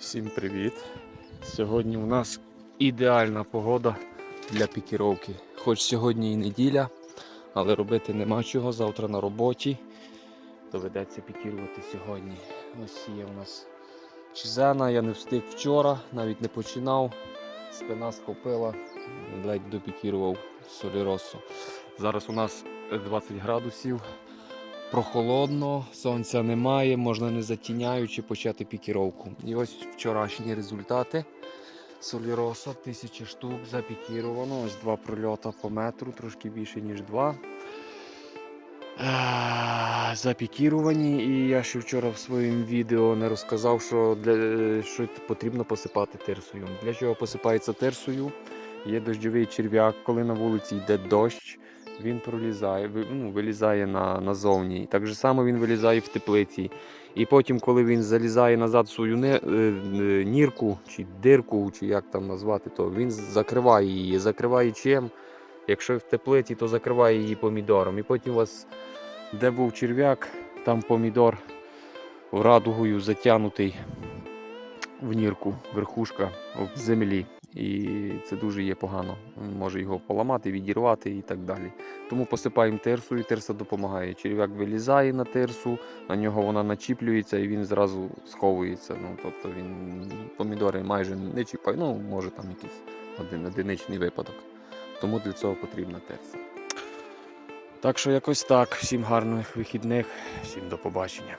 Всім привіт! Сьогодні у нас ідеальна погода для пікіровки. Хоч сьогодні і неділя, але робити нема чого. Завтра на роботі. Доведеться пікірувати сьогодні. Ось є у нас чизена, я не встиг вчора, навіть не починав. Спина схопила, ледь допікірував соліросу. Зараз у нас 20 градусів. Прохолодно, сонця немає, можна не затіняючи почати пікіровку. І ось вчорашні результати. Соліроса, тисячі штук запікіровано. Ось два прольота по метру, трошки більше, ніж два. Запікіровані, і я ще вчора в своєму відео не розказав, що, для, що потрібно посипати тирсою. Для чого посипається тирсою? Є дощовий черв'як, коли на вулиці йде дощ, він пролізає, ну, вилізає на, назовні. Так же само він вилізає в теплиці. І потім, коли він залізає назад в свою не, е, е, нірку чи дирку, чи як там назвати, то він закриває її. Закриває чим? Якщо в теплиці, то закриває її помідором. І потім у вас, де був черв'як, там помідор радугою затягнутий в нірку, верхушка в землі. І це дуже є погано. Може його поламати, відірвати і так далі. Тому посипаємо тирсою, тирса допомагає. Черв'як вилізає на тирсу, на нього вона начіплюється і він зразу сховується. Ну, тобто він помідори майже не чіпає, ну може там якийсь один одиничний випадок. Тому для цього потрібна тирса. Так що якось так. Всім гарних вихідних, всім до побачення.